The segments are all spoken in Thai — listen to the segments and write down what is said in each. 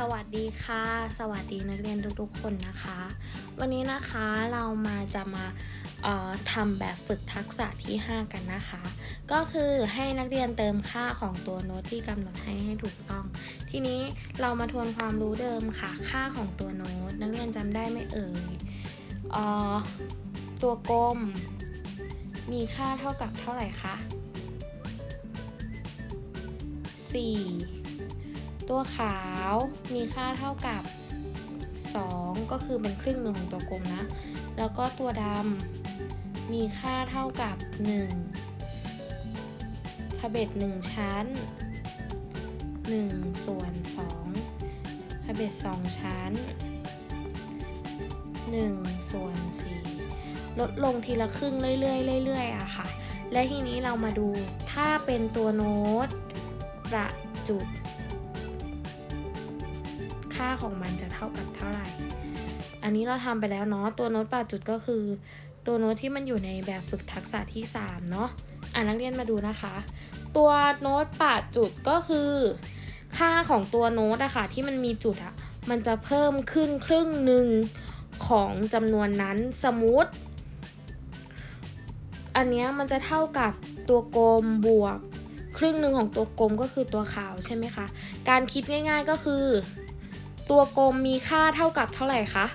สวัสดีค่ะ สวัสดีนักเรียนทุกๆ คนนะคะ วันนี้นะคะเรามาจะมาออทำแบบฝึกทักษะที่ 5 กันนะคะ ก็คือให้นักเรียนเติมค่าของตัวโน้ตที่กำหนดให้ให้ถูกต้อง ทีนี้เรามาทวนความรู้เดิมค่ะ ค่าของตัวโน้ต นักเรียนจำได้ไหมเอ่ยออตัวกลม มีค่าเท่ากับเท่าไหร่คะ4 ตัวขาวมีค่าเท่ากับ 2 ก็คือเป็นครึ่งหนึ่งของตัวกลมนะ แล้วก็ตัวดำมีค่าเท่ากับ1ขเบ็ด1ชั้น 1 ส่วน2ขเบ็ด2ชั้น 1 ส่วน 4 ลดลงทีละครึ่งเรื่อยๆเรื่อยๆอะค่ะ และทีนี้เรามาดูถ้าเป็นตัวโน้ตประจุ ค่าของมันจะเท่ากับเท่าไหร่ อันนี้เราทำไปแล้วเนาะ ตัวโน้ตประจุดก็คือ ตัวโน้ตที่มันอยู่ในแบบฝึกทักษะที่ 3 เนาะอ่านักเรียนมาดูนะคะ ตัวโน้ตประจุดก็คือ ค่าของตัวโน้ตอะค่ะที่มันมีจุดอะมันจะเพิ่มขึ้นครึ่งหนึ่งของจำนวนนั้นสมมติ อันนี้มันจะเท่ากับตัวกลมบวก ครึ่งหนึ่งของตัวกลมก็คือตัวขาวใช่ไหมคะ การคิดง่ายๆก็คือ ตัวกลมมีค่าเท่ากับเท่าไหร่คะ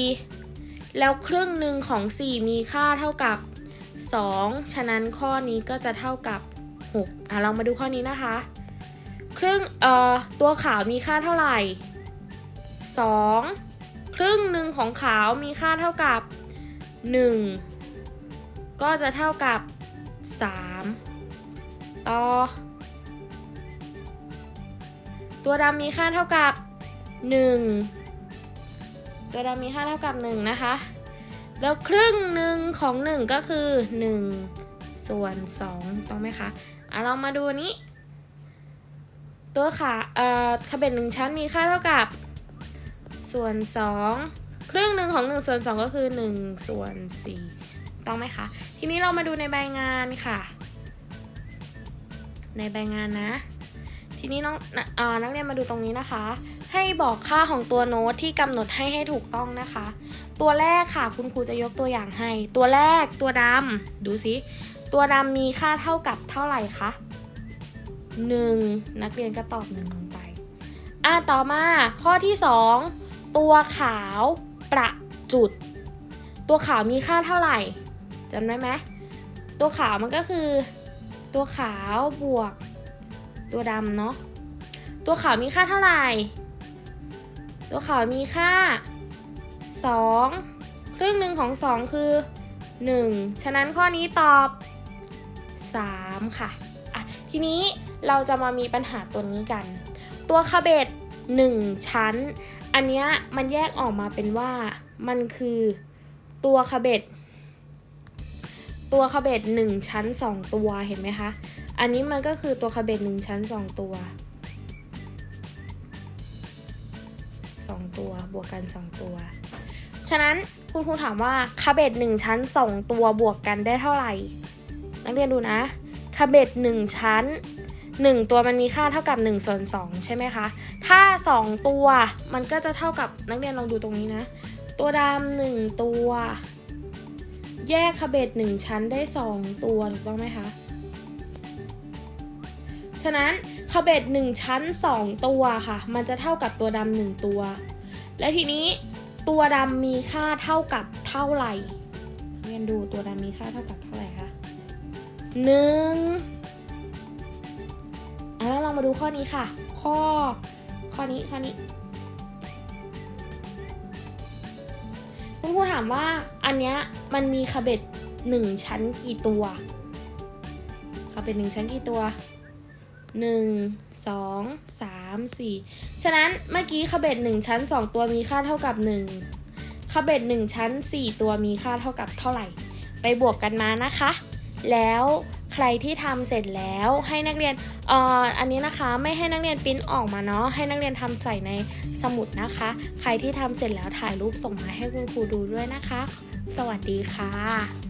4 แล้วครึ่งหนึ่งของ 4 มีค่าเท่ากับ 2 ฉะนั้นข้อนี้ก็จะเท่ากับ 6อะเรามาดูข้อนี้นะคะ ครึ่งเอ่อตัวขาวมีค่าเท่าไหร่ 2 ครึ่งหนึ่งของขาวมีค่าเท่ากับ 1 ก็จะเท่ากับ 3 ต่อ ตัวดำมีค่าเท่ากับ 1 ตัวดำมีค่าเท่ากับ 1 นะคะ แล้วครึ่งหนึ่งของ 1 ก็คือ 1 ส่วน 2ต้องไหมคะอะเรามาดูนี้ ตัวขาเอ่อขเบ็ดหนึ่งชั้นมีค่าเท่ากับ ส่วน 2 ครึ่งหนึ่งของ 1 ส่วน 2 ก็คือ 1 ส่วน 4 ต้องไหมคะ ทีนี้เรามาดูในใบงานค่ะ ในใบงานนะ ทีนี้น้องนอ่านักเรียนมาดูตรงนี้นะคะ ให้บอกค่าของตัวโน้ตที่กำหนดให้ให้ถูกต้องนะคะ ตัวแรกค่ะคุณครูจะยกตัวอย่างให้ ตัวแรกตัวดำดูสิตัวดำมีค่าเท่ากับเท่าไหร่คะหนึ่งนักเรียนก็ตอบหนึ่งลงไป อะต่อมาข้อที่สองตัวขาวประจุด ตัวขาวมีค่าเท่าไหร่จำได้ไหมตัวขาวมันก็คือ ตัวขาวบวก ตัวดำเนาะ ตัวขาวมีค่าเท่าไหร่ ตัวขาวมีค่า 2 ครึ่งหนึ่งของ 2 คือ 1 ฉะนั้นข้อนี้ตอบ 3 ค่ะ อะ ทีนี้เราจะมามีปัญหาตัวนี้กัน ตัวคาเบต1 ชั้น อันเนี้ยมันแยกออกมาเป็นว่ามันคือตัวคาเบตตัวคาเบต1ชั้น 2 ตัวเห็นไหมคะ อันนี้มันก็คือตัวคาเบต1ชั้น2ตัว2ตัวบวกกัน2ตัว ฉะนั้นคุณครูถามว่าคาเบต1ชั้น2ตัวบวกกันได้เท่าไหร่ นักเรียนดูนะคาเบต1ชั้น1ตัวมันมีค่าเท่ากับ1ส่วน2ใช่ไหมคะ ถ้า 2 ตัวมันก็จะเท่ากับนักเรียนลองดูตรงนี้นะ ตัวดำหนึ่งตัว แยกคาเบต1ชั้นได้ 2 ตัวถูกต้องไหมคะ ฉะนั้นคาเบต1ชั้น 2 ตัวค่ะ มันจะเท่ากับตัวดำหนึ่งตัว และทีนี้ตัวดำมีค่าเท่ากับเท่าไหร่เรียนดูตัวดำมีค่าเท่ากับเท่าไหร่คะหนึ่งอะแล้วเรามาดูข้อนี้ค่ะ ข้อ ข้อนี้ ข้อนี้ คุณครูถามว่าอันเนี้ยมันมีคาเบตหนึ่งชั้นกี่ตัวคาเบตหนึ่งชั้นกี่ตัว หนึ่งสองสามสี่ฉะนั้นเมื่อกี้คาเบตหนึ่งชั้นสองตัวมีค่าเท่ากับหนึ่งคาเบตหนึ่งชั้นสี่ตัวมีค่าเท่ากับเท่าไหร่ ไปบวกกันมานะคะ แล้วใครที่ทำเสร็จแล้วให้นักเรียนอออันนี้นะคะไม่ให้นักเรียนปิ้นออกมาเนาะให้นักเรียนทำใส่ในสมุดนะคะ ใครที่ทำเสร็จแล้วถ่ายรูปส่งมาให้คุณครูดูด้วยนะคะ สวัสดีค่ะ